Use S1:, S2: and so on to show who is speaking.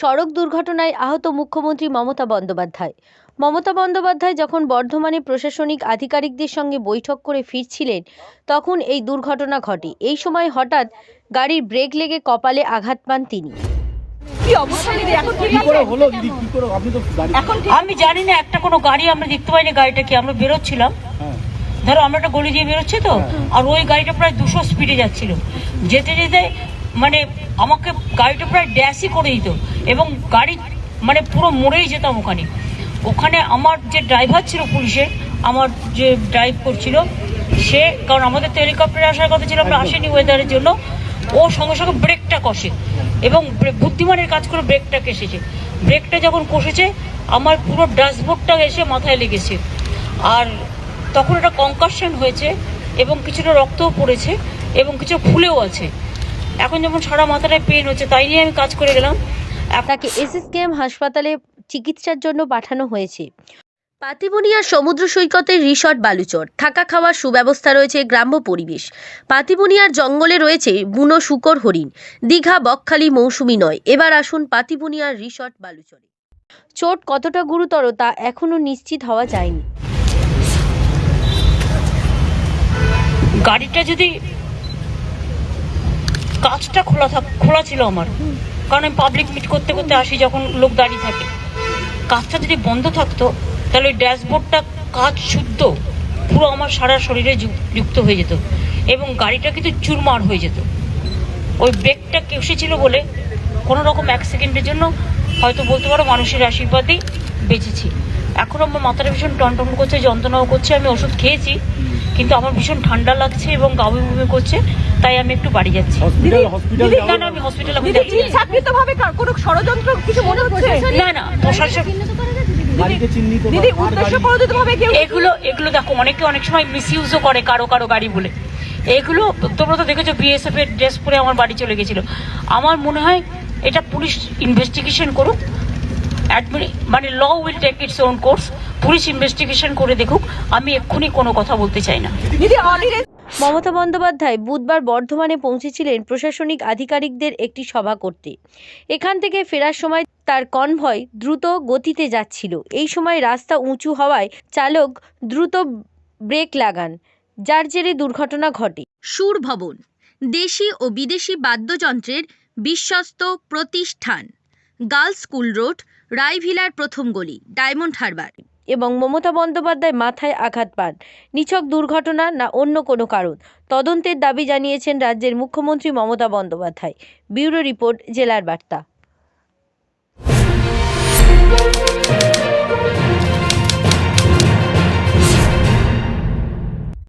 S1: সড়ক দুর্ঘটনায় আহত মুখ্যমন্ত্রী মমতা বন্দ্যোপাধ্যায়। মমতা বন্দ্যোপাধ্যায় যখন বর্ধমানে প্রশাসনিক আধিকারিকদের সঙ্গে বৈঠক করে ফিরছিলেন তখন এই দুর্ঘটনা ঘটে। এই সময় হঠাৎ গাড়ির ব্রেক লেগে কপালে আঘাত পান তিনি।
S2: আমি জানি না একটা কোনো গাড়ি আমরা দেখতে পাইনি গাড়িটা কি আমরা বেরোচ্ছিলাম?
S3: হ্যাঁ।
S2: ধরো আমরা একটা গলি দিয়ে বেরোচ্ছি তো আর ওই গাড়িটা প্রায় দুশো স্পিডে যাচ্ছিল। যেতে যেতে মানে আমাকে গাড়িটা প্রায় ড্যাশই করে দিত এবং গাড়ি মানে পুরো মরেই যেতাম ওখানে। ওখানে আমার যে ড্রাইভার ছিল পুলিশের আমার যে ড্রাইভ করছিল, সে, কারণ আমাদের তো হেলিকপ্টারে আসার কথা ছিল, আমরা আসেনি ওয়েদারের জন্য, ও সঙ্গে সঙ্গে ব্রেকটা কষে এবং বুদ্ধিমানের কাজ করে ব্রেকটা কেসেছে। ব্রেকটা যখন কষেছে, আমার পুরো ড্যাশবোর্ডটা এসে মাথায় লেগেছে। আর তখন একটা কনকাশন হয়েছে এবং কিছুটা রক্তও পড়েছে এবং কিছু ফুলেও আছে। এখন যেমন সারা মাথাটায় পেন হচ্ছে তাই নিয়ে আমি কাজ করে গেলাম।
S1: তাকে এসএসকেএম হাসপাতালে চিকিৎসার জন্য পাঠানো হয়েছে। পাতিবুনিয়ার সমুদ্র সৈকতের রিসর্ট বালুচর। থাকা খাওয়ার সুব্যবস্থা রয়েছে গ্রাম্য পরিবেশ। পাতিবুনিয়ার জঙ্গলে রয়েছে বুনো শুকর হরিণ। দীঘা বকখালি মৌসুমি নয়। এবার আসুন পাতিবুনিয়ার রিসর্ট বালুচরে। চোট কতটা গুরুতর তা এখনও নিশ্চিত হওয়া যায়নি।
S2: গাড়িটা যদি কাজটা খোলা থাক, খোলা ছিল আমার। কারণ আমি পাবলিক মিট করতে করতে আসি যখন লোক দাঁড়িয়ে থাকে। কাজটা যদি বন্ধ থাকতো, তাহলে ওই ড্যাশবোর্ডটা কাজ শুদ্ধ, পুরো আমার সারা শরীরে যুক্ত হয়ে যেত। এবং গাড়িটা কিন্তু চুরমার হয়ে যেত। ওই ব্রেকটা কেসেছিল বলে কোনো রকম এক সেকেন্ডের জন্য হয়তো বলতে পারো মানুষের আশীর্বাদেই বেঁচেছি। এখন আমার মাথাটা ভীষণ টনটন করছে যন্ত্রণাও করছে আমি ওষুধ খেয়েছি কিন্তু আমার ভীষণ ঠান্ডা লাগছে এবং গা বমি বমি করছে তাই আমি একটু বাড়ি যাচ্ছি। না না আমি হসপিটালে
S4: কোনো ষড়যন্ত্র কিছু মনে হচ্ছে?
S2: না না প্রশাসন এগুলো এগুলো দেখো অনেকে অনেক সময় মিসইউজও করে কারও কারও গাড়ি বলে। এগুলো তোমরা তো দেখেছ বিএসএফ এর ড্রেস পরে আমার বাড়ি চলে গেছিল। আমার মনে হয় এটা পুলিশ ইনভেস্টিগেশন করুক মানে law will take its own course police investigation করে দেখুক। আমি এক্ষুনি কোনো কথা বলতে চাই না।
S1: মমতা বন্দ্যোপাধ্যায় বুধবার বর্ধমানে পৌঁছেছিলেন প্রশাসনিক আধিকারিকদের একটি সভা করতে। এখান থেকে ফেরার সময় তার কনভয় দ্রুত গতিতে যাচ্ছিল। এই সময় রাস্তা উঁচু হওয়ায় চালক দ্রুত ব্রেক লাগান যার জেরে দুর্ঘটনা ঘটে। সুর ভবন দেশি ও বিদেশি বাদ্যযন্ত্রের বিশ্বস্ত প্রতিষ্ঠান। গার্লস স্কুল রোড, রায়ভিলার প্রথম গলি, ডায়মন্ড হারবার। এবং মমতা বন্দ্যোপাধ্যায় মাথায় আঘাত পান। নিছক দুর্ঘটনা না অন্য কোনো কারণ? তদন্তের দাবি জানিয়েছেন রাজ্যের মুখ্যমন্ত্রী মমতা বন্দ্যোপাধ্যায়। ব্যুরো রিপোর্ট, জেলার বার্তা।